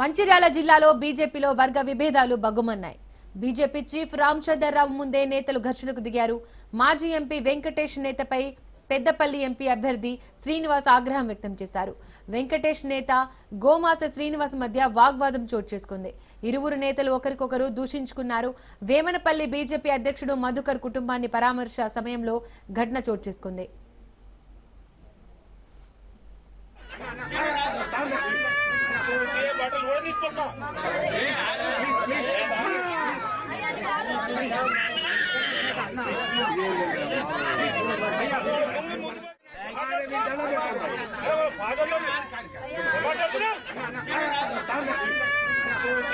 మంచిర్యాల జిల్లాలో బీజేపీలో వర్గ విభేదాలు బగ్గుమన్నాయి బీజేపీ చీఫ్ రామచంద్రరావు ముందే నేతలు ఘర్షణకు దిగారు. మాజీ ఎంపీ వెంకటేష్ నేతపై పెద్దపల్లి ఎంపీ అభ్యర్థి శ్రీనివాస్ ఆగ్రహం వ్యక్తం చేశారు. వెంకటేష్ నేత గోమాస శ్రీనివాస్ మధ్య వాగ్వాదం చోటు చేసుకుంది. ఇరువురు నేతలు ఒకరికొకరు దూషించుకున్నారు. వేమనపల్లి బీజేపీ అధ్యక్షుడు మధుకర్ కుటుంబాన్ని పరామర్శ సమయంలో ఘటన చోటు చేసుకుంది. బట్టలు కూడా తీసుకుంటాం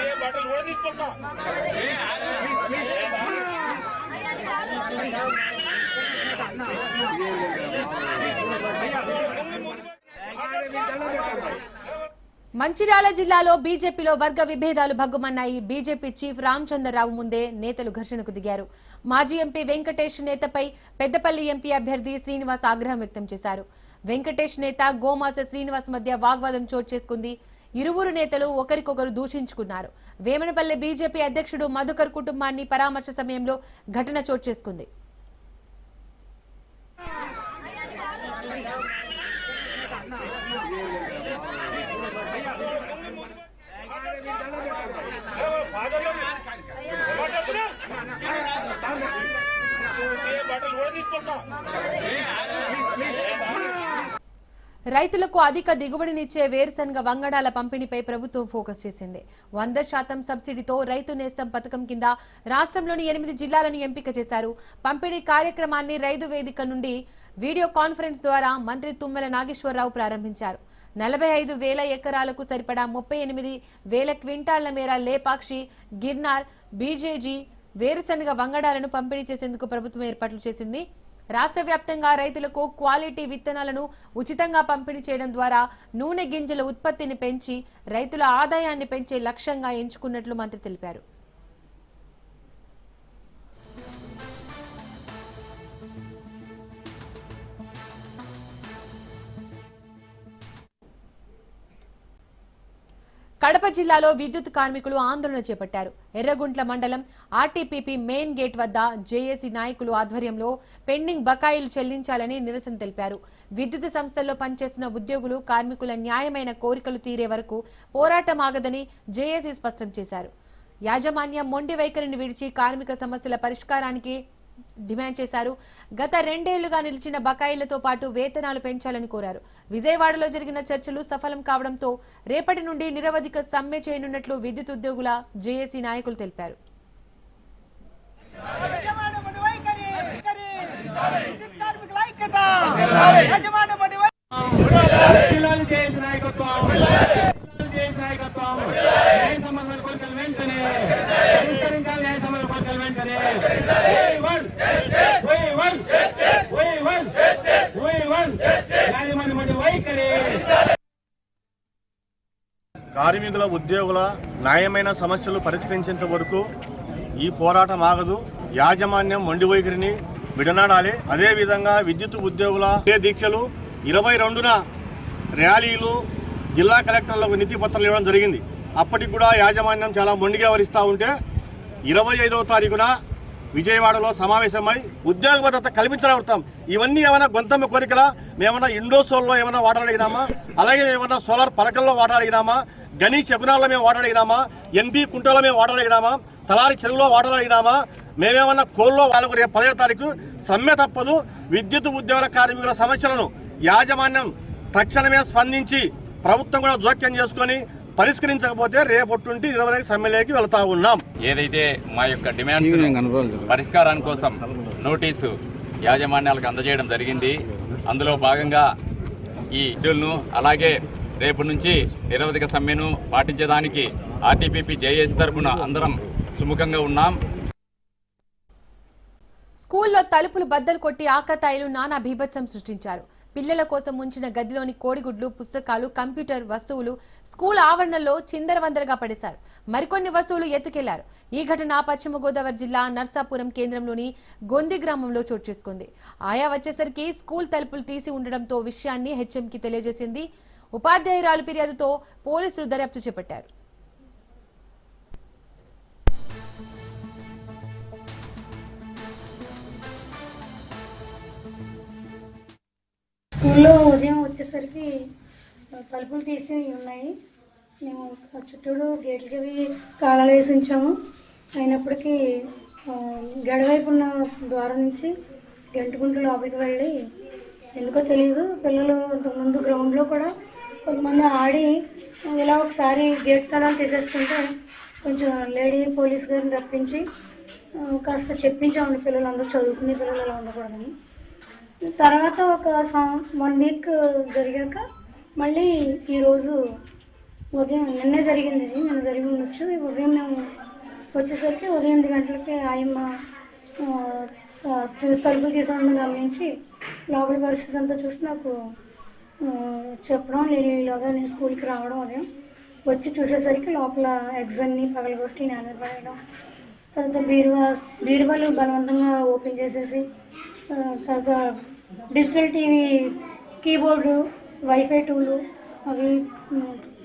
ఏ బట్టలు కూడా తీసుకుంటాం మంచిర్యాల జిల్లాలో బీజేపీలో వర్గ విభేదాలు భగ్గుమన్నాయి. బీజేపీ చీఫ్ రామచంద్రరావు ముందే నేతలు ఘర్షణకు దిగారు. మాజీ ఎంపీ వెంకటేష్ నేతపై పెద్దపల్లి ఎంపీ అభ్యర్థి శ్రీనివాస్ ఆగ్రహం వ్యక్తం చేశారు. వెంకటేష్ నేత గోమాస శ్రీనివాస్ మధ్య వాగ్వాదం చోటు చేసుకుంది. ఇరువురు నేతలు ఒకరికొకరు దూషించుకున్నారు. వేమనపల్లి బీజేపీ అధ్యక్షుడు మధుకర్ కుటుంబాన్ని పరామర్శ సమయంలో ఘటన చోటు చేసుకుంది. రైతులకు అధిక దిగుబడినిచ్చే వేరుశనగ వంగడాల పంపిణీపై ప్రభుత్వం ఫోకస్ చేసింది. వంద శాతం సబ్సిడీతో రైతు నేస్తం పథకం కింద రాష్ట్రంలోని ఎనిమిది జిల్లాలను ఎంపిక చేశారు. పంపిణీ కార్యక్రమాన్ని రైతు వేదిక నుండి వీడియో కాన్ఫరెన్స్ ద్వారా మంత్రి తుమ్మల నాగేశ్వరరావు ప్రారంభించారు. నలభై ఐదు వేల ఎకరాలకు సరిపడా ముప్పై ఎనిమిది వేల క్వింటాళ్ళ మేర లేపాక్షి గిర్నార్ బీజేజీ వేరుశనగ వంగడాలను పంపిణీ చేసేందుకు ప్రభుత్వం ఏర్పాట్లు చేసింది. రాష్ట్ర వ్యాప్తంగా రైతులకు క్వాలిటీ విత్తనాలను ఉచితంగా పంపిణీ చేయడం ద్వారా నూనె గింజల ఉత్పత్తిని పెంచి రైతుల ఆదాయాన్ని పెంచే లక్ష్యంగా ఎంచుకున్నట్లు మంత్రి తెలిపారు. కడప జిల్లాలో విద్యుత్ కార్మికులు ఆందోళన చేపట్టారు. ఎర్రగుంట్ల మండలం ఆర్టీపీపీ మెయిన్ గేట్ వద్ద జేఏసీ నాయకులు ఆధ్వర్యంలో పెండింగ్ బకాయిలు చెల్లించాలని నిరసన తెలిపారు. విద్యుత్ సంస్థల్లో పనిచేస్తున్న ఉద్యోగులు కార్మికుల న్యాయమైన కోరికలు తీరే వరకు పోరాటం ఆగదని జేఏసీ స్పష్టం చేశారు. యాజమాన్యం మొండి వైఖరిని విడిచి కార్మిక సమస్యల పరిష్కారానికి డిమాండ్ చేశారు. గత రెండేళ్ళుగా నిలిచిన బకాయిలతో పాటు వేతనాలు పెంచాలని కోరారు. విజయవాడలో జరిగిన చర్చలు సఫలం కావడంతో రేపటి నుండి నిరవధిక సమ్మె చేయనున్నట్లు విద్యుత్ ఉద్యోగుల జేఏసీ నాయకులు తెలిపారు. నాయకత్వం కార్మికుల ఉద్యోగుల న్యాయమైన సమస్యలు పరిష్కరించేంత వరకు ఈ పోరాటం ఆగదు. యాజమాన్యం మండి వైఖరిని విడనాడాలి. అదేవిధంగా విద్యుత్ ఉద్యోగుల దీక్షలు ఇరవై రెండున ర్యాలీలు జిల్లా కలెక్టర్లకు నీతి పత్రాలు ఇవ్వడం జరిగింది. అప్పటికి కూడా యాజమాన్యం చాలా మొండిగా వరిస్తూ ఉంటే ఇరవై ఐదవ తారీఖున విజయవాడలో సమావేశమై ఉద్యోగ భద్రత కల్పించగలుగుతాం ఇవన్నీ ఏమైనా గొంతమ్మ కోరికలా? మేమన్నా ఇండోసోల్లో ఏమైనా వాటర్ అడిగినామా? అలాగే ఏమైనా సోలార్ పలకల్లో వాటర్ అడిగినామా? గణి శకునాల్లో మేము వాటర్ అడిగినామా? ఎన్పి కుంటలో మేము వాటర్ అడిగినామా? తలారి చెరువులో వాటర్ అడిగినామా? మేమేమన్నా కోల్లో వాళ్ళకు రేపు పదవ తారీఖు సమ్మె తప్పదు. విద్యుత్ ఉద్యోగ కార్మికుల సమస్యలను యాజమాన్యం తక్షణమే స్పందించి ప్రభుత్వం కూడా జోక్యం చేసుకొని పరిష్కరించకపోతే రేపొట్టుంటి ఇరవై సమ్మెలోకి వెళ్తా ఉన్నాం. ఏదైతే మా యొక్క డిమాండ్స్ పరిష్కారాని కోసం నోటీసు యాజమాన్యాలకు అందజేయడం జరిగింది. అందులో భాగంగా ఈ షెడ్యూల్ను అలాగే రేపు నుంచి నిరవధిక సమ్మెను పాటించేదానికి ఆర్టీపీపీ జేఏసీ తరపున అందరం సుముఖంగా ఉన్నాం. స్కూల్లో తలుపులు బద్దలు కొట్టి ఆకతాయిలు నానా బీభత్సం సృష్టించారు. పిల్లల కోసం ఉంచిన గదిలోని కోడిగుడ్లు పుస్తకాలు కంప్యూటర్ వస్తువులు స్కూల్ ఆవరణలో చిందరవందరగా పడేశారు. మరికొన్ని వస్తువులు ఎత్తుకెళ్ళారు. ఈ ఘటన పశ్చిమ గోదావరి జిల్లా నర్సాపురం కేంద్రంలోని గొంది గ్రామంలో చోటు చేసుకుంది. ఆయా వచ్చేసరికి స్కూల్ తలుపులు తీసి ఉండడంతో విషయాన్ని హెచ్ఎంకి తెలియజేసింది. ఉపాధ్యాయురాలు ఫిర్యాదుతో పోలీసులు దర్యాప్తు చేపట్టారు. స్కూల్లో ఉదయం వచ్చేసరికి తలుపులు తీసి ఉన్నాయి. మేము ఆ చుట్టూరు గేట్లకి అవి తాళాలు వేసి ఉంచాము. అయినప్పటికీ గడవైపు ఉన్న ద్వారం నుంచి గంటుకుంటూ లోపలికి వెళ్ళి ఎందుకో తెలియదు పిల్లలు ఇంతకుముందు గ్రౌండ్లో కూడా కొంతమంది ఆడి ఇలా ఒకసారి గేట్ తాళాలు తీసేస్తుంటే కొంచెం లేడీ పోలీస్ గారిని రప్పించి కాస్త చెప్పించామండి పిల్లలు అందరూ చదువుకునే పిల్లలు అలా ఉండకూడదని. తర్వాత ఒక వన్ వీక్ జరిగాక మళ్ళీ ఈరోజు ఉదయం నిన్నే జరిగింది ఇది నిన్న జరిగి ఉండొచ్చు. ఉదయం మేము వచ్చేసరికి ఉదయం ఎనిమిది గంటలకి ఆయమ్మ తలుపులు తీసుకోవడం గమనించి లోపల పరిస్థితి అంతా చూసి నాకు చెప్పడం నేను ఈలోగా నేను స్కూల్కి రావడం ఉదయం. వచ్చి చూసేసరికి లోపల ఎగ్స్ పగలగొట్టి నేల పడేయడం తర్వాత బీరువా బీరువాలు బలవంతంగా ఓపెన్ చేసేసి తర్వాత డిజిటల్ టీవీ కీబోర్డు వైఫై టూలు అవి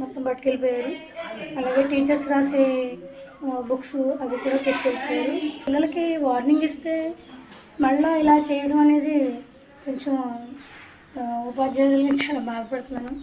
మొత్తం పట్టుకెళ్ళిపోయారు. అలాగే టీచర్స్ రాసే బుక్స్ అవి కూడా తీసుకెళ్ళిపోయారు. పిల్లలకి వార్నింగ్ ఇస్తే మళ్ళీ ఇలా చేయడం అనేది కొంచెం ఉపాధ్యాయుల ఉపాధ్యాయులు చాలా బాధపడుతున్నాను.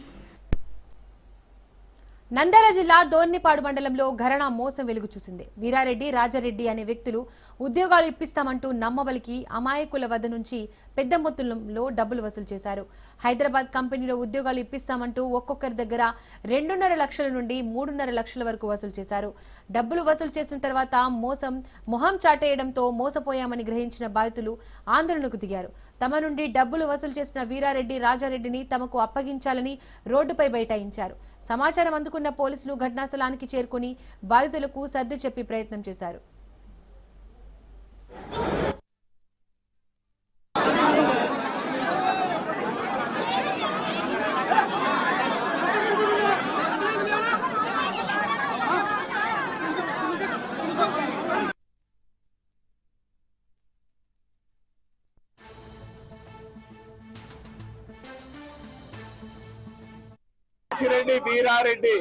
నంద్యాల జిల్లా దోర్నిపాడు మండలంలో ఘరణ మోసం వెలుగు చూసింది. వీరారెడ్డి రాజారెడ్డి అనే వ్యక్తులు ఉద్యోగాలు ఇప్పిస్తామంటూ నమ్మబలికి అమాయకుల వద్ద నుంచి పెద్ద మొత్తంలో డబ్బులు వసూలు చేశారు. హైదరాబాద్ కంపెనీలో ఉద్యోగాలు ఇప్పిస్తామంటూ ఒక్కొక్కరి దగ్గర రెండున్నర లక్షల నుండి మూడున్నర లక్షల వరకు వసూలు చేశారు. డబ్బులు వసూలు చేసిన తర్వాత మోసం మొహం చాటేయడంతో మోసపోయామని గ్రహించిన బాధితులు ఆందోళనకు దిగారు. తమ నుండి డబ్బులు వసూలు చేసిన వీరారెడ్డి రాజారెడ్డిని తమకు అప్పగించాలని రోడ్డుపై బైఠాయించారు. సమాచారం అందుకున్న పోలీసులు ఘటనా స్థలానికి చేరుకుని బాధితులకు సర్ది చెప్పి ప్రయత్నం చేశారు. వీరారెడ్డి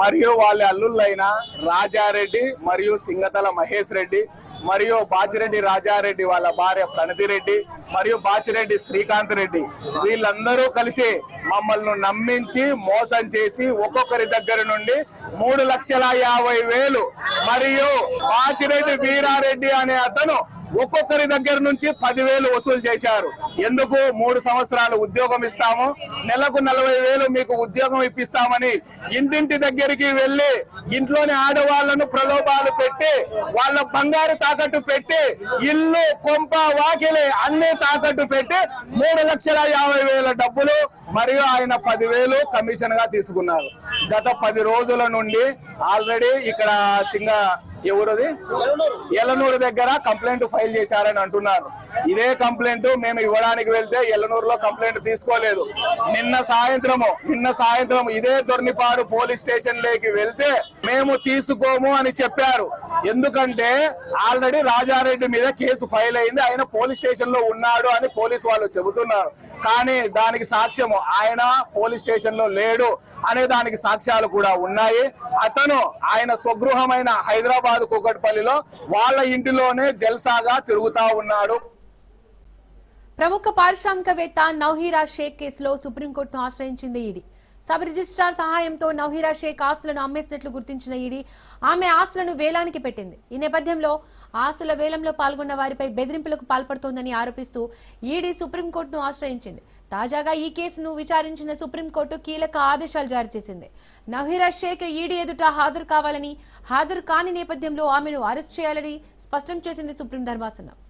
మరియు వాళ్ళ అల్లుళ్ళైన రాజారెడ్డి మరియు సింగతల మహేష్ రెడ్డి మరియు బాచిరెడ్డి రాజారెడ్డి వాళ్ళ భార్య ప్రణతి రెడ్డి మరియు బాచిరెడ్డి శ్రీకాంత్ రెడ్డి. వీళ్ళందరూ కలిసి మమ్మల్ని నమ్మించి మోసం చేసి ఒక్కొక్కరి దగ్గర నుండి మూడు లక్షల యాభై వేలు మరియు బాచిరెడ్డి వీరారెడ్డి అనే అతను ఒక్కొక్కరి దగ్గర నుంచి పదివేలు వసూలు చేశారు. ఎందుకు? మూడు సంవత్సరాలు ఉద్యోగం ఇస్తాము. నెలకు నలభై వేలు మీకు ఉద్యోగం ఇప్పిస్తామని ఇంటింటి దగ్గరికి వెళ్ళి ఇంట్లోని ఆడవాళ్ళను ప్రలోభాలు పెట్టి వాళ్ళ బంగారు తాకట్టు పెట్టి ఇల్లు కొంప వాకిలి అన్ని తాకట్టు పెట్టి మూడు లక్షల యాభై వేల డబ్బులు మరియు ఆయన పదివేలు కమిషన్గా తీసుకున్నారు. గత పది రోజుల నుండి ఆల్రెడీ ఇక్కడ సింగ ఎవరది? ఎల్లనూరు దగ్గర కంప్లైంట్ ఫైల్ చేశారని అంటున్నారు. ఇదే కంప్లైంట్ మేము ఇవ్వడానికి వెళ్తే ఎల్లనూరులో కంప్లైంట్ తీసుకోలేదు. నిన్న సాయంత్రము నిన్న సాయంత్రం ఇదే దొర్నిపాడు పోలీస్ స్టేషన్లోకి వెళ్తే మేము తీసుకోము అని చెప్పారు. ఎందుకంటే ఆల్రెడీ రాజారెడ్డి మీద కేసు ఫైల్ అయింది. ఆయన పోలీస్ స్టేషన్లో ఉన్నాడు అని పోలీస్ వాళ్ళు చెబుతున్నారు. కానీ దానికి సాక్ష్యము ఆయన పోలీస్ స్టేషన్లో లేడు అనే దానికి సాక్ష్యాలు కూడా ఉన్నాయి. అతను ఆయన స్వగృహమైన హైదరాబాద్ కూకట్పల్లిలో వాళ్ళ ఇంటిలోనే జల్సాగా తిరుగుతా ఉన్నాడు. ప్రముఖ పారిశ్రామికవేత్త నౌహీరా షేక్ కేసులో సుప్రీంకోర్టును ఆశ్రయించింది ఈడీ. సబ్ రిజిస్ట్రార్ సహాయంతో నౌహీరా షేక్ ఆస్తులను అమ్మేసినట్లు గుర్తించిన ఈడీ ఆమె ఆస్తులను వేలానికి పెట్టింది. ఈ నేపథ్యంలో ఆస్తుల వేలంలో పాల్గొన్న వారిపై బెదిరింపులకు పాల్పడుతోందని ఆరోపిస్తూ ఈడీ సుప్రీంకోర్టును ఆశ్రయించింది. తాజాగా ఈ కేసును విచారించిన సుప్రీంకోర్టు కీలక ఆదేశాలు జారీ చేసింది. నవీరా షేక్ ఈడీ ఎదుట హాజరు కావాలని హాజరు కాని నేపథ్యంలో ఆమెను అరెస్ట్ చేయాలని స్పష్టం చేసింది సుప్రీం ధర్మాసనం.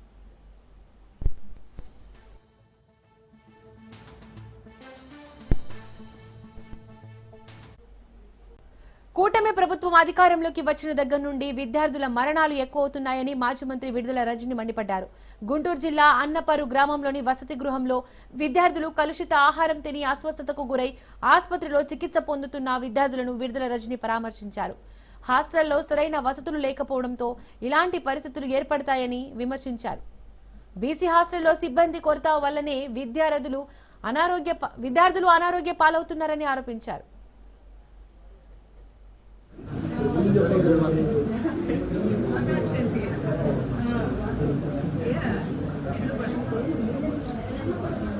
కూటమి ప్రభుత్వం అధికారంలోకి వచ్చిన దగ్గర నుండి విద్యార్థుల మరణాలు ఎక్కువ అవుతున్నాయని మాజీ మంత్రి విడుదల రజని మండిపడ్డారు. గుంటూరు జిల్లా అన్నపరు గ్రామంలోని వసతి గృహంలో విద్యార్థులు కలుషిత ఆహారం తిని అస్వస్థతకు గురై ఆసుపత్రిలో చికిత్స పొందుతున్న విద్యార్థులను విడుదల రజని పరామర్శించారు. హాస్టల్లో సరైన వసతులు లేకపోవడంతో ఇలాంటి పరిస్థితులు ఏర్పడతాయని విమర్శించారు. బీసీ హాస్టల్లో సిబ్బంది కొరత వల్లనే విద్యార్థులు అనారోగ్య ప- విద్యార్థులు అనారోగ్య పాలవుతున్నారని ఆరోపించారు.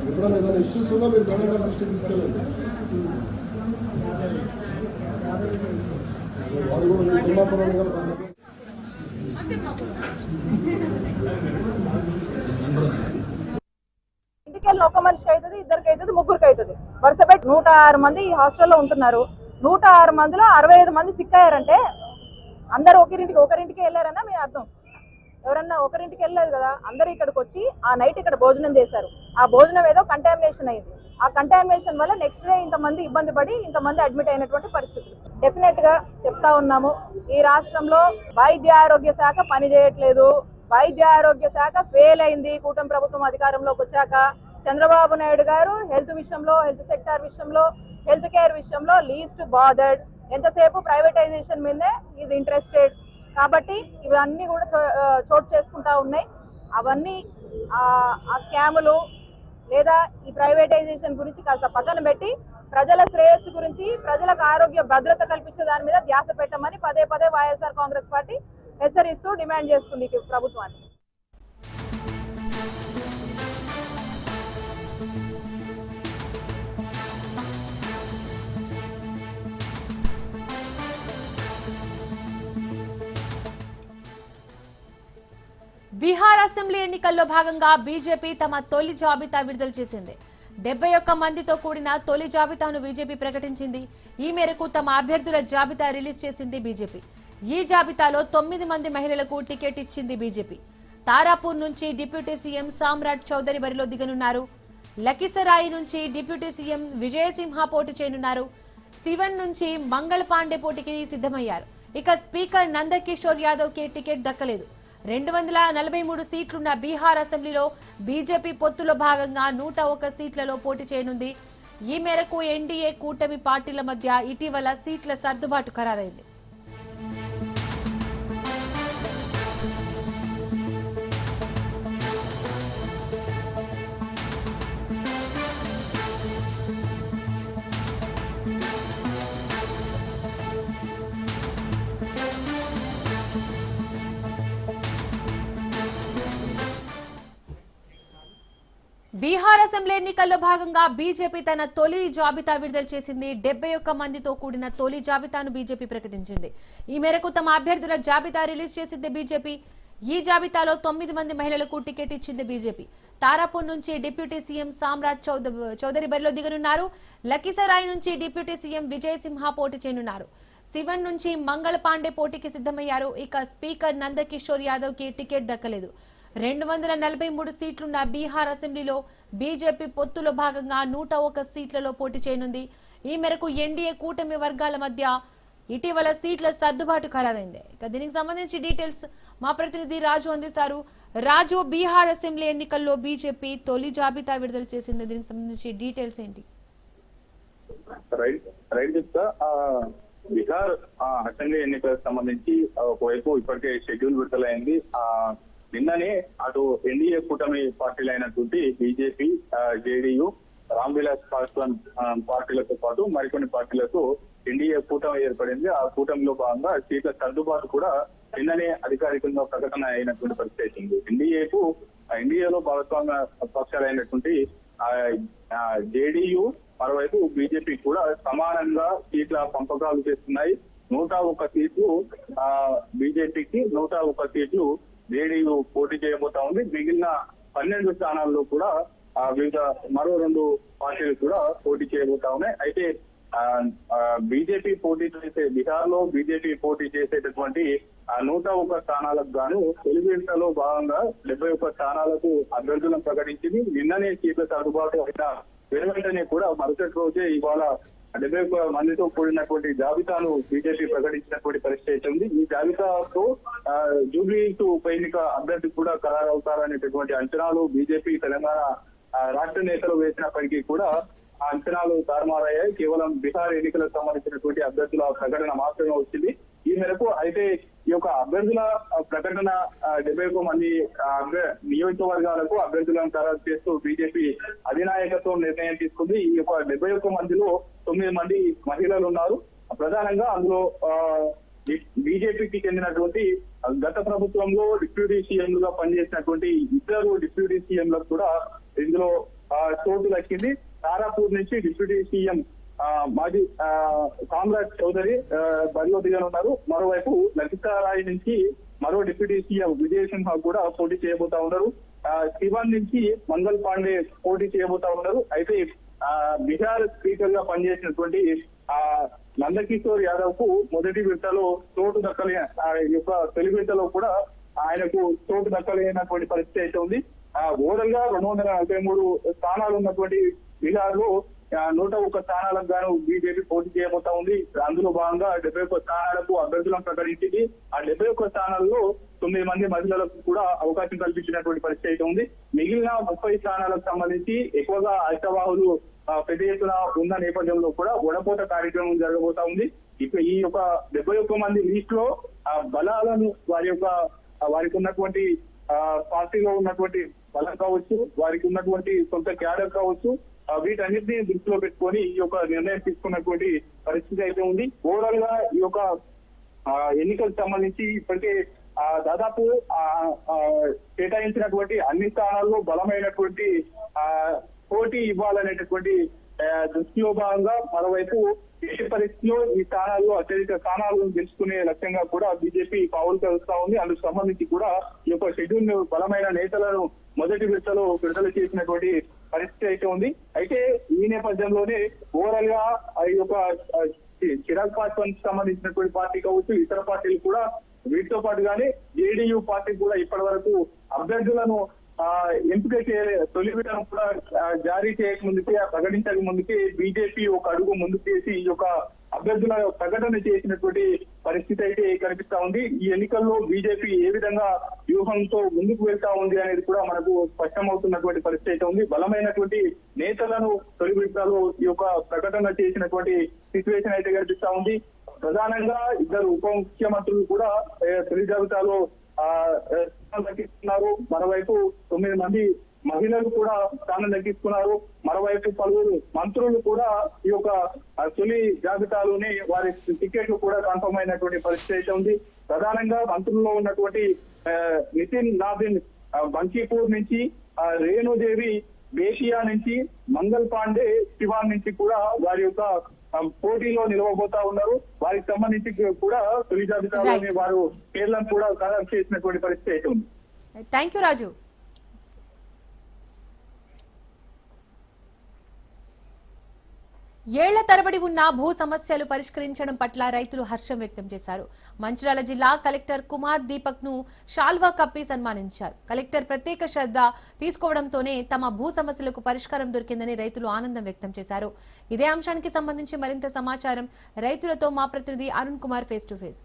ఎప్పుడైనా ఏదైనా ఇష్యూస్ ఉన్నా మీరు తొందరగా దృష్టికి తీసుకెళ్ళండి వారు కూడా మీ తిమ్మాపురం గారు ఒక మనిషికి అవుతుంది ఇద్దరికి అవుతుంది ముగ్గురికి అవుతుంది. వరుస పెట్టి నూట ఆరు మంది ఈ హాస్టల్లో ఉంటున్నారు. నూట ఆరు మందిలో అరవై ఐదు మంది సిక్ అయ్యారంటే అందరూ ఒకరింటికి ఒకరింటికి వెళ్ళారన్నా మీ అర్థం. ఎవరన్నా ఒకరింటికి వెళ్ళలేదు కదా అందరూ ఇక్కడికి వచ్చి ఆ నైట్ ఇక్కడ భోజనం చేశారు. ఆ భోజనం ఏదో కంటామినేషన్ అయింది. ఆ కంటామినేషన్ వల్ల నెక్స్ట్ డే ఇంతమంది ఇబ్బంది పడి ఇంతమంది అడ్మిట్ అయినటువంటి పరిస్థితులు. డెఫినెట్గా చెప్తా ఉన్నాము ఈ రాష్ట్రంలో వైద్య ఆరోగ్య శాఖ పనిచేయట్లేదు వైద్య ఆరోగ్య శాఖ ఫెయిల్ అయింది కూటమి ప్రభుత్వం అధికారంలోకి వచ్చాక. చంద్రబాబు నాయుడు గారు హెల్త్ విషయంలో హెల్త్ సెక్టార్ విషయంలో హెల్త్ కేర్ విషయంలో లీస్ట్ బాదర్డ్ ఎంతసేపు ప్రైవేటైజేషన్ మీదే ఇది ఇంట్రెస్టెడ్ కాబట్టి ఇవన్నీ కూడా చో- చోటు చేసుకుంటా ఉన్నాయి. అవన్నీ ఆ స్కాములు లేదా ఈ ప్రైవేటైజేషన్ గురించి కాస్త పక్కన పెట్టి ప్రజల శ్రేయస్సు గురించి ప్రజలకు ఆరోగ్య భద్రత కల్పించే దాని మీద ధ్యాస పెట్టమని పదే పదే వైఎస్ఆర్ కాంగ్రెస్ పార్టీ హెచ్చరిస్తూ డిమాండ్ చేస్తుంది ప్రభుత్వానికి ప్రభుత్వాన్ని. బీహార్ అసెంబ్లీ ఎన్నికల్లో భాగంగా బీజేపీ తమ తొలి జాబితా విడుదల చేసింది. డెబ్బై ఒక్క మందితో కూడిన తొలి జాబితాను బీజేపీ ప్రకటించింది. ఈ మేరకు తమ అభ్యర్థుల జాబితా రిలీజ్ చేసింది బీజేపీ. ఈ జాబితాలో తొమ్మిది మంది మహిళలకు టికెట్ ఇచ్చింది బీజేపీ. తారాపూర్ నుంచి డిప్యూటీ సీఎం సామ్రాట్ చౌదరి బరిలో దిగనున్నారు. లఖీసరాయి నుంచి డిప్యూటీ సీఎం విజయసింహ పోటీ చేయనున్నారు. శివన్ నుంచి మంగళ పాండే పోటీకి సిద్ధమయ్యారు. ఇక స్పీకర్ నందకిషోర్ యాదవ్కి టికెట్ దక్కలేదు. రెండు వందల నలభై మూడు సీట్లున్న బీహార్ అసెంబ్లీలో బీజేపీ పొత్తులో భాగంగా నూట ఒక సీట్లలో పోటీ చేయనుంది. ఈ మేరకు ఎన్డీఏ కూటమి పార్టీల మధ్య ఇటీవల సీట్ల సర్దుబాటు ఖరారైంది. బీహార్ అసెంబ్లీ ఎన్నికల్లో భాగంగా బీజేపీ తన తొలి జాబితా విడుదల చేసింది. డెబ్బై ఒక్క మందితో కూడిన తొలి జాబితాను బీజేపీ ప్రకటించింది. ఈ మేరకు తమ అభ్యర్థుల జాబితా రిలీజ్ చేసింది బీజేపీ. ఈ జాబితాలో తొమ్మిది మంది మహిళలకు టికెట్ ఇచ్చింది బీజేపీ. తారాపూర్ నుంచి డిప్యూటీ సీఎం సామ్రాట్ చౌద- చౌదరి బరిలో దిగనున్నారు. లఖీసరాయ్ నుంచి డిప్యూటీ సీఎం విజయ్ సింహ పోటీ చేయనున్నారు. శివన్ నుంచి మంగళ పాండే పోటీకి సిద్ధమయ్యారు. ఇక స్పీకర్ నందకిషోర్ యాదవ్కి టికెట్ దక్కలేదు. రెండు వందల నలభై మూడు సీట్లున్న బీహార్ అసెంబ్లీలో బీజేపీ పొత్తులో భాగంగా నూట ఒక సీట్లలో పోటీ చేయనుంది. ఈ మేరకు ఎన్డీఏ కూటమి వర్గాల మధ్య ఇటీవల సీట్ల సర్దుబాటు ఖరారైంది. ఇక దీనికి సంబంధించి డీటెయిల్స్ మా ప్రతినిధి రాజు అందిస్తారు. రాజు బీహార్ అసెంబ్లీ ఎన్నికల్లో బీజేపీ తొలి జాబితా విడుదల చేసింది. దీనికి సంబంధించి డీటెయిల్స్ ఏంటి? బీహార్ అసెంబ్లీ ఎన్నికలకు సంబంధించి ఒకవైపు ఇప్పటికే షెడ్యూల్ విడుదలైంది. ఆ నిన్ననే అటు ఎన్డీఏ కూటమి పార్టీలు అయినటువంటి బీజేపీ జేడీయూ రామ్ విలాస్ పాస్వాన్ పార్టీలతో పాటు మరికొన్ని పార్టీలకు ఎన్డీఏ కూటమి ఏర్పడింది. ఆ కూటమిలో భాగంగా సీట్ల సర్దుబాటు కూడా నిన్ననే అధికారికంగా ప్రకటన అయినటువంటి పరిస్థితి ఉంది. ఎన్డీఏకు ఎన్డీఏలో భాగస్వామ్య పక్షాలైనటువంటి జేడీయూ మరోవైపు బీజేపీ కూడా సమానంగా సీట్ల పంపకాలు చేస్తున్నాయి. నూట ఒక సీట్లు ఆ బీజేపీకి నూట ఒక సీట్లు జేడీయూ పోటీ చేయబోతా ఉంది. మిగిలిన పన్నెండు స్థానాల్లో కూడా వివిధ మరో రెండు పార్టీలు కూడా పోటీ చేయబోతా ఉన్నాయి. అయితే బీజేపీ పోటీ చేసే బీహార్లో బీజేపీ పోటీ చేసేటటువంటి నూట ఒక స్థానాలకు గాను తెలుగులో భాగంగా డెబ్బై ఒక్క స్థానాలకు అభ్యర్థులను ప్రకటించింది. నిన్ననే సీట్ల సర్దుబాటు అయిన వెనువెంటనే కూడా మరుసటి రోజే ఇవాళ డెబ్బై ఒక్క మందితో కూడినటువంటి జాబితాను బీజేపీ ప్రకటించినటువంటి పరిస్థితి అయితే ఉంది. ఈ జాబితాతో ఆ, జూబ్లీ టు ఉప ఎన్నిక అభ్యర్థి కూడా ఖరారవుతారనేటటువంటి అంచనాలు బీజేపీ తెలంగాణ ఆ, రాష్ట్ర నేతలు వేసినప్పటికీ కూడా ఆ అంచనాలు తారుమారయ్యాయి. కేవలం బీహార్ ఎన్నికలకు సంబంధించినటువంటి అభ్యర్థుల ప్రకటన మాత్రమే వచ్చింది. ఈ మేరకు అయితే ఈ యొక్క అభ్యర్థుల ప్రకటన డెబ్బై ఒక్క మంది నియోజకవర్గాలకు అభ్యర్థులను ఖరారు చేస్తూ బీజేపీ అధినాయకత్వం నిర్ణయం తీసుకుంది. ఈ యొక్క డెబ్బై ఒక్క మందిలో తొమ్మిది మంది మహిళలు ఉన్నారు. ప్రధానంగా అందులో ఆ, బీజేపీకి చెందినటువంటి గత ప్రభుత్వంలో డిప్యూటీ సీఎంలుగా పనిచేసినటువంటి ఇద్దరు డిప్యూటీ సీఎంలకు కూడా ఇందులో చోటు దక్కింది. తారాపూర్ నుంచి డిప్యూటీ సీఎం మాజీ ఆ, చౌదరి ఆ, బరిలో దిగనున్నారు మరోవైపు లలితారాయ్ నుంచి మరో డిప్యూటీ సీఎం విజయ్ కూడా పోటీ చేయబోతా ఉన్నారు. శివన్ నుంచి మంగల్ పాండే పోటీ చేయబోతా ఉన్నారు. అయితే ఆ, బీహార్ స్పీకర్గా పనిచేసినటువంటి ఆ నందకిషోర్ యాదవ్కు మొదటి విడతలో చోటు దక్కలే యొక్క తొలి విడతలో కూడా ఆయనకు చోటు దక్కలేనటువంటి పరిస్థితి అయితే ఉంది. ఆ ఓవరాల్గా రెండు వందల నలభై మూడు స్థానాలు ఉన్నటువంటి బీహార్లో నూట ఒక్క స్థానాలకు గాను బీజేపీ పోటీ చేయబోతా ఉంది. అందులో భాగంగా డెబ్బై ఒక్క స్థానాలకు అభ్యర్థులను ప్రకటించింది. ఆ డెబ్బై ఒక్క స్థానాల్లో తొమ్మిది మంది మహిళలకు కూడా అవకాశం కల్పించినటువంటి పరిస్థితి అయితే ఉంది. మిగిలిన ముప్పై స్థానాలకు సంబంధించి ఎక్కువగా అల్టవాహులు పెద్ద ఎత్తున ఉన్న నేపథ్యంలో కూడా వడపోత కార్యక్రమం జరగబోతా ఉంది. ఇప్పుడు ఈ యొక్క డెబ్బై ఒక్క మంది లిస్ట్లో ఆ బలాలను వారి యొక్క వారికి ఉన్నటువంటి ఆ, పార్టీలో ఉన్నటువంటి బలం కావచ్చు వారికి ఉన్నటువంటి సొంత క్యాడర్ కావచ్చు వీటన్నిటిని దృష్టిలో పెట్టుకొని ఈ యొక్క నిర్ణయం తీసుకున్నటువంటి పరిస్థితి అయితే ఉంది. ఓవరాల్గా ఈ యొక్క ఎన్నికలకు సంబంధించి ఇప్పటికే ఆ, దాదాపు ఆ, కేటాయించినటువంటి అన్ని స్థానాల్లో బలమైనటువంటి ఆ, పోటీ ఇవ్వాలనేటటువంటి దృష్టిలో భాగంగా మరోవైపు ఏ పరిస్థితిలో ఈ స్థానాల్లో అత్యధిక స్థానాలను గెలుచుకునే లక్ష్యంగా కూడా బీజేపీ పావులు కలుస్తా ఉంది. అందుకు సంబంధించి కూడా ఈ యొక్క షెడ్యూల్ బలమైన నేతలను మొదటి విడతలో విడుదల చేసినటువంటి పరిస్థితి అయితే ఉంది. అయితే ఈ నేపథ్యంలోనే ఓవరాల్గా ఆ యొక్క చిరాగ్ పాస్వాన్ సంబంధించినటువంటి పార్టీ కావచ్చు ఇతర పార్టీలు కూడా వీటితో పాటుగానే జేడీయూ పార్టీ కూడా ఇప్పటి వరకు అభ్యర్థులను ఎంపిక చేయలే తొలి విధానం కూడా జారీ చేయక ముందుకే ఆ ప్రకటించక ముందుకే బీజేపీ ఒక అడుగు ముందుకు చేసి ఈ యొక్క అభ్యర్థుల ప్రకటన చేసినటువంటి పరిస్థితి అయితే కనిపిస్తా ఉంది. ఈ ఎన్నికల్లో బీజేపీ ఏ విధంగా వ్యూహంతో ముందుకు వెళ్తా ఉంది అనేది కూడా మనకు స్పష్టమవుతున్నటువంటి పరిస్థితి అయితే ఉంది. బలమైనటువంటి నేతలను తొలి విడతలో ఈ యొక్క ప్రకటన చేసినటువంటి సిచ్యువేషన్ అయితే కనిపిస్తా ఉంది. ప్రధానంగా ఇద్దరు ఉప ముఖ్యమంత్రులు కూడా తొలి జాబితాలో ఆ, మరోవైపు తొమ్మిది మంది మహిళలు కూడా స్థానం దక్కిస్తున్నారు మరోవైపు పలువురు మంత్రులు కూడా ఈ యొక్క తొలి జాబితాలోనే వారి టికెట్లు కూడా కన్ఫర్మ్ అయినటువంటి పరిస్థితి అయితే ఉంది. ప్రధానంగా మంత్రుల్లో ఉన్నటువంటి నితిన్ నాబిన్ బంకీపూర్ నుంచి రేణుదేవి బేషియా నుంచి మంగళ్ పాండే శివాన్ నుంచి కూడా వారి యొక్క పోటీలో నిలవబోతా ఉన్నారు. వారికి సంబంధించి కూడా తొలి జాబితాలోని. వారు పేర్లను కూడా ఖరారు చేసినటువంటి పరిస్థితి అయితే ఉంది. థ్యాంక్ యూ రాజు ఏళ్ళ తరబడి ఉన్న భూ సమస్యలు పరిష్కరించడం పట్ల రైతులు హర్షం వ్యక్తం చేశారు. మంచిర్యాల జిల్లా కలెక్టర్ కుమార్ దీపక్ను షాల్వా కప్పి సన్మానించారు. కలెక్టర్ ప్రత్యేక శ్రద్ధ తీసుకోవడంతోనే తమ భూ సమస్యలకు పరిష్కారం దొరికిందని రైతులు ఆనందం వ్యక్తం చేశారు. ఇదే అంశానికి సంబంధించి మరింత సమాచారం రైతులతో మా ప్రతినిధి Arun Kumar face to face.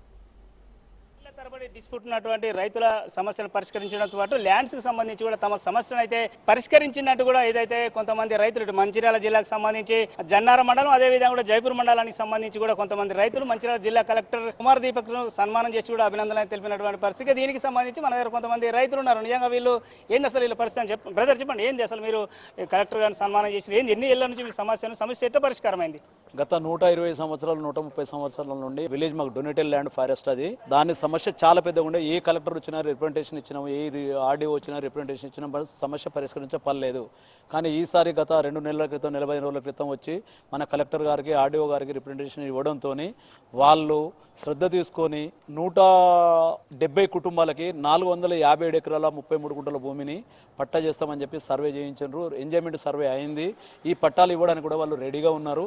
తరబడి డిస్ప్యూట్ ఉన్నటువంటి రైతుల సమస్యలు పరిష్కరించడంతో పాటు ల్యాండ్స్కి సంబంధించి కూడా తమ సమస్యను అయితే పరిష్కరించినట్టు కూడా ఏదైతే కొంతమంది రైతులు ఇటు మంచిర్యాల జిల్లాకు సంబంధించి జన్నార మండలం అదే విధంగా కూడా జైపూర్ మండలానికి సంబంధించి కూడా కొంతమంది రైతులు మంచిర్యాల జిల్లా కలెక్టర్ కుమార్ దీపక్ను సన్మానం చేసి కూడా అభినందనలు తెలిపినటువంటి పరిస్థితి. దీనికి సంబంధించి మన దగ్గర కొంతమంది రైతులు ఉన్నారు. నిజంగా వీళ్ళు ఏంది అసలు వీళ్ళ పరిస్థితి అని చెప్ప బ్రదర్ చెప్పండి ఏంది అసలు మీరు కలెక్టర్ గారిని సన్మానం చేసి ఏంది ఎన్ని ఏళ్ళ నుంచి మీ సమస్యను సమస్య ఎట్లా పరిష్కారమైంది? గత నూట ఇరవై సంవత్సరాలు నూట ముప్పై సంవత్సరాల నుండి విలేజ్ మాకు డొనేటెడ్ ల్యాండ్ ఫారెస్ట్ అది. దాని సమస్య చాలా పెద్దగా ఉండే. ఏ కలెక్టర్ వచ్చినా రిప్రజెంటేషన్ ఇచ్చినా ఏ ఆర్డీఓ వచ్చినా రిప్రజెంటేషన్ ఇచ్చినా మన సమస్య పరిష్కరించపడలేదు కానీ ఈసారి గత రెండు నెలల క్రితం నలభై రోజుల క్రితం వచ్చి మన కలెక్టర్ గారికి ఆర్డీఓ గారికి రిప్రజెంటేషన్ ఇవ్వడంతో వాళ్ళు శ్రద్ధ తీసుకొని నూట డెబ్బై కుటుంబాలకి నాలుగు వందల యాభై ఏడు ఎకరాల ముప్పై మూడు గుంటల భూమిని పట్టా చేస్తామని చెప్పి సర్వే చేయించారు. ఎంజాయ్మెంట్ సర్వే అయింది. ఈ పట్టాలు ఇవ్వడానికి కూడా వాళ్ళు రెడీగా ఉన్నారు.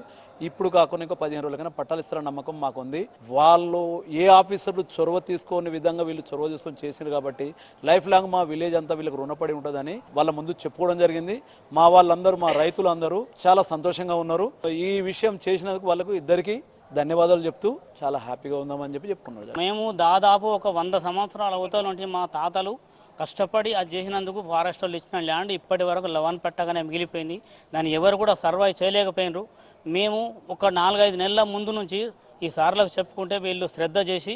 ఇప్పుడు కాకుండా ఇంకో పదిహేను రోజులకైనా పట్టాలు ఇస్తారన్న నమ్మకం మాకుంది. వాళ్ళు ఏ ఆఫీసర్లు చొరవ తీసుకునే విధంగా వీళ్ళు చొరవ తీసుకొని చేసిండ్రు కాబట్టి లైఫ్ లాంగ్ మా విలేజ్ అంతా వీళ్ళకి రుణపడి ఉంటుందని వాళ్ళ ముందు చెప్పుకోవడం జరిగింది. మా వాళ్ళందరూ మా రైతులు అందరూ చాలా సంతోషంగా ఉన్నారు. ఈ విషయం చేసినందుకు వాళ్ళకు ఇద్దరికి ధన్యవాదాలు చెప్తూ చాలా హ్యాపీగా ఉందామని చెప్పి చెప్పుకున్నారు మేము దాదాపు ఒక వంద సంవత్సరాల అవతల నుండి మా తాతలు కష్టపడి అది చేసినందుకు ఫారెస్ట్ వాళ్ళు ఇచ్చిన ల్యాండ్ ఇప్పటి వరకు లవన్ పట్టగానే మిగిలిపోయింది. దాన్ని ఎవరు కూడా సర్వైవ్ చేయలేకపోయినారు. మేము ఒక నాలుగైదు నెలల ముందు నుంచి ఈ సార్లకు చెప్పుకుంటే వీళ్ళు శ్రద్ధ చేసి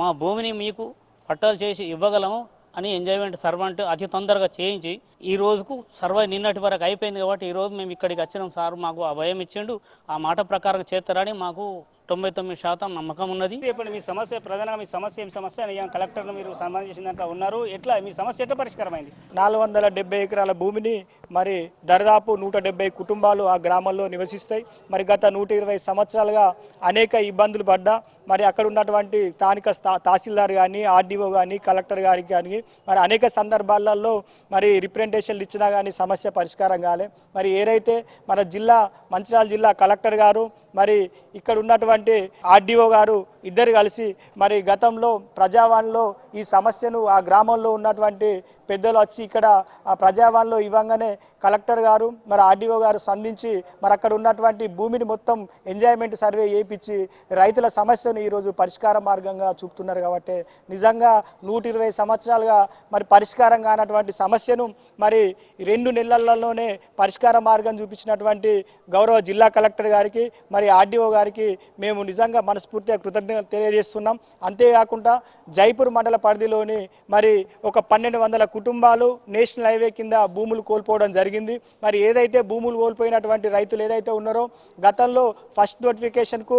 మా భూమిని మీకు పట్టాలు చేసి ఇవ్వగలము అని ఎంజాయ్మెంట్ సర్వెంట్ అతి తొందరగా చేయించి ఈ రోజుకు సర్వ నిన్నటి వరకు అయిపోయింది కాబట్టి ఈ రోజు మేము ఇక్కడికి వచ్చినాం. సార్ మాకు అభయం ఇచ్చిండు. ఆ మాట ప్రకారం చేస్తారని మాకు తొంభై తొమ్మిది శాతం నమ్మకం ఉన్నది. ఇప్పుడు మీ సమస్య ప్రధానంగా మీ సమస్య ఏం సమస్య? అని కలెక్టర్ను మీరు సన్మానం చేసిన దాంట్లో ఉన్నారు. ఎట్లా? మీ సమస్య ఎట్లా పరిష్కారమైంది? నాలుగు వందల డెబ్బై ఎకరాల భూమిని మరి దరిదాపు నూట డెబ్బై కుటుంబాలు ఆ గ్రామంలో నివసిస్తాయి. మరి గత నూట ఇరవై సంవత్సరాలుగా అనేక ఇబ్బందులు పడ్డా. మరి అక్కడ ఉన్నటువంటి స్థానిక స్థా- తహసీల్దార్ కానీ ఆర్డీఓ కానీ కలెక్టర్ గారికి కానీ మరి అనేక సందర్భాలలో మరి రికమెండేషన్లు ఇచ్చినా కానీ సమస్య పరిష్కారం కాలే. మరి ఏదైతే మన జిల్లా మంచిర్యాల జిల్లా కలెక్టర్ గారు మరి ఇక్కడ ఉన్నటువంటి ఆర్డీఓ గారు ఇద్దరు కలిసి మరి గతంలో ప్రజావాణిలో ఈ సమస్యను ఆ గ్రామంలో ఉన్నటువంటి పెద్దలు వచ్చి ఇక్కడ ఆ ప్రజావాణిలో ఇవ్వగానే కలెక్టర్ గారు మరి ఆర్డీఓ గారు స్పందించి మరి అక్కడ ఉన్నటువంటి భూమిని మొత్తం ఎంజాయ్మెంట్ సర్వే చేయించి రైతుల సమస్యను ఈరోజు పరిష్కార మార్గంగా చూపుతున్నారు కాబట్టి నిజంగా నూట ఇరవై సంవత్సరాలుగా మరి పరిష్కారం కానటువంటి సమస్యను మరి రెండు నెలలలోనే పరిష్కార మార్గం చూపించినటువంటి గౌరవ జిల్లా కలెక్టర్ గారికి మరి ఆర్డీఓ గారికి మేము నిజంగా మనస్ఫూర్తిగా కృతజ్ఞత తెలియజేస్తున్నాం. అంతేకాకుండా జైపూర్ మండల పరిధిలోని మరి ఒక పన్నెండు వందల కుటుంబాలు నేషనల్ హైవే కింద భూములు కోల్పోవడం జరిగింది. మరి ఏదైతే భూములు కోల్పోయినటువంటి రైతులు ఏదైతే ఉన్నారో గతంలో ఫస్ట్ నోటిఫికేషన్కు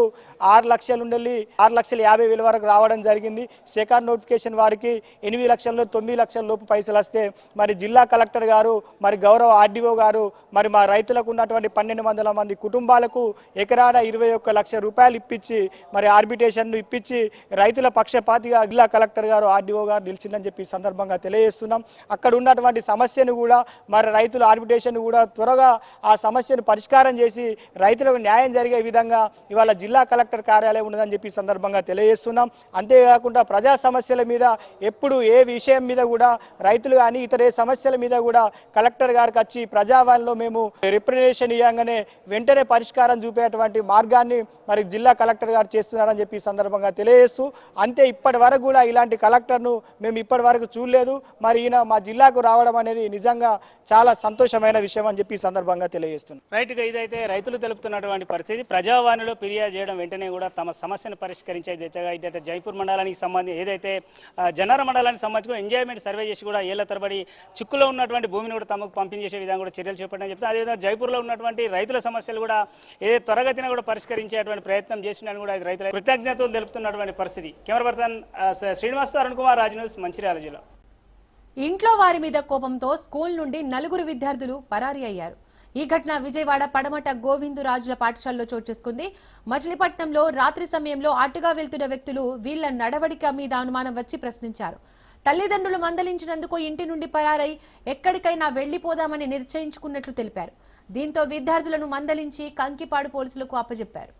ఆరు లక్షలు ఉండాలి ఆరు లక్షల యాభై వేల వరకు రావడం జరిగింది. సెకండ్ నోటిఫికేషన్ వారికి ఎనిమిది లక్షల్లో తొమ్మిది లక్షల లోపు పైసలు వస్తే మరి జిల్లా కలెక్టర్ గారు మరి గౌరవ ఆర్డీఓ గారు మరి మా రైతులకు ఉన్నటువంటి పన్నెండు వందల మంది కుటుంబాలకు ఎకరా ఎకరాన ఇరవై ఒక్క లక్ష రూపాయలు ఇప్పించి మరి ఆర్బిటేషన్ ఇప్పించి రైతుల పక్షపాతిగా జిల్లా కలెక్టర్ గారు ఆర్డీఓ గారు నిలిచిందని చెప్పి సందర్భంగా తెలియజేస్తున్నాం. అక్కడ ఉన్నటువంటి సమస్యను కూడా మరి రైతుల ఆర్బిటేషన్ కూడా త్వరగా ఆ సమస్యను పరిష్కారం చేసి రైతులకు న్యాయం జరిగే విధంగా ఇవాళ జిల్లా కలెక్టర్ కార్యాలయం ఉన్నదని చెప్పి సందర్భంగా తెలియజేస్తున్నాం. అంతేకాకుండా ప్రజా సమస్యల మీద ఎప్పుడు ఏ విషయం మీద కూడా రైతులు కానీ ఇతర ఏ సమస్యల మీద కూడా కలెక్టర్ గారికి వచ్చి ప్రజావాణిలో మేము రిప్రజెంటేషన్ ఇవ్వగానే వెంటనే పరిష్కారం చూపేటువంటి మార్గాన్ని మరి జిల్లా కలెక్టర్ గారు చేస్తున్నారని చెప్పి ఈ సందర్భంగా తెలియజేస్తూ అంతే ఇప్పటి వరకు కూడా ఇలాంటి కలెక్టర్ను మేము ఇప్పటి వరకు చూడలేదు. మరి ఈయన మా జిల్లాకు రావడం అనేది నిజంగా చాలా సంతోషమైన విషయం అని చెప్పి ఈ సందర్భంగా తెలియజేస్తున్నాం. రైట్గా ఇదైతే రైతులు తెలుపుతున్నటువంటి పరిస్థితి. ప్రజావాణిలో ఫిర్యాదు చేయడం వెంటనే కూడా తమ సమస్యను పరిష్కరించే దిశగా ఇదైతే జైపూర్ మండలానికి సంబంధించి ఏదైతే జనర మండలానికి సంబంధించి ఎంజాయ్మెంట్ సర్వే చేసి కూడా ఏళ్ళ తరబడి చిక్కులో ఉన్నటువంటి భూమిని కూడా తమకు పంపిణీ చేసే విధంగా కూడా చర్యలు చేపట్టడం చెప్తే అదేవిధంగా జైపూర్లో ఉన్నటువంటి రైతుల సమస్యలు కూడా ఏదో త్వరగతిన కూడా పరిష్కరించేటువంటి ప్రయత్నం చేసిన కూడా రైతులు రైతుల కృతజ్ఞతలు తెలుపుతున్నటువంటి పరిస్థితి. Camera person Srinivas Arun Kumar Raj news Mancherial జిల్లా. ఇంట్లో వారి మీద కోపంతో స్కూల్ నుండి నలుగురు విద్యార్థులు పరారీ అయ్యారు. ఈ ఘటన విజయవాడ పడమట గోవిందు రాజుల పాఠశాలలో చోటు చేసుకుంది. మచిలీపట్నంలో రాత్రి సమయంలో అటుగా వెళ్తున్న వ్యక్తులు వీళ్ళ నడవడిక మీద అనుమానం వచ్చి ప్రశ్నించారు. తల్లిదండ్రులు మందలించినందుకు ఇంటి నుండి పరారై ఎక్కడికైనా వెళ్ళిపోదామని నిశ్చయించుకున్నట్లు తెలిపారు. దీంతో విద్యార్థులను మందలించి కంకిపాడు పోలీసులకు అప్పజెప్పారు.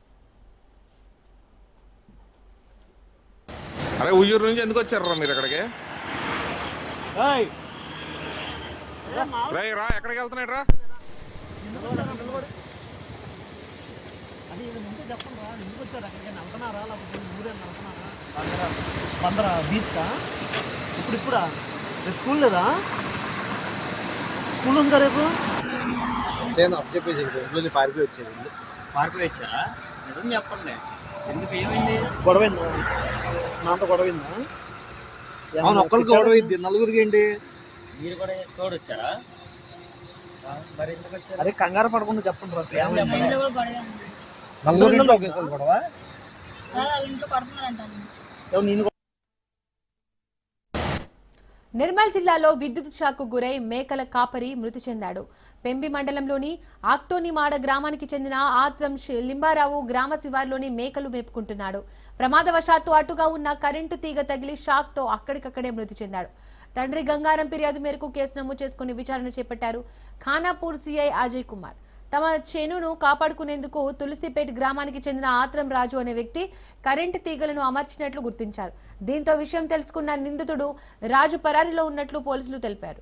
అరే ఉయ్యూరు నుంచి ఎందుకు వచ్చారు మీరు ఇక్కడికి రేయ్ రా ఎక్కడికి వెళ్తున్నాడు రా? పంద్ర బీచ్ కా ఇప్పుడు ఇప్పుడా? రేపు స్కూల్ లేదా స్కూల్ ఉందా రేపు? నేను అప్ చెప్పేసి ఇంట్లో పారిపోయి వచ్చేది పారిపోయి వచ్చారా? నిజం చెప్పండి. ఎందుకు ఏమైంది? గొడవైందా? నాతో గొడవైందా? అవును ఒక్కరికి గొడవ ఇద్ది నలుగురికి ఏంటి? మీరు కూడా ఎందుకు వచ్చారు? అరే కంగారు పడకుండా చెప్పండి రా. నలుగురు ఒకేసారి గొడవ? నేను నిర్మల్ జిల్లాలో విద్యుత్ షాక్కు గురై మేకల కాపరి మృతి చెందాడు. పెంబి మండలంలోని ఆక్టోనిమాడ గ్రామానికి చెందిన ఆత్రం లింబారావు గ్రామ శివార్లోని మేకలు మేపుకుంటున్నాడు. ప్రమాదవశాత్తు అటుగా ఉన్న కరెంటు తీగ తగిలి షాక్తో అక్కడికక్కడే మృతి చెందాడు. తండ్రి గంగారం ఫిర్యాదు మేరకు కేసు నమోదు చేసుకుని విచారణ చేపట్టారు. ఖానాపూర్ సిఐ అజయ్ కుమార్. తమ చెనును కాపాడుకునేందుకు తులసిపేట్ గ్రామానికి చెందిన ఆత్రం రాజు అనే వ్యక్తి కరెంటు తీగలను అమర్చినట్లు గుర్తించారు. దీంతో విషయం తెలుసుకున్న నిందితుడు రాజు పరారిలో ఉన్నట్లు పోలీసులు తెలిపారు.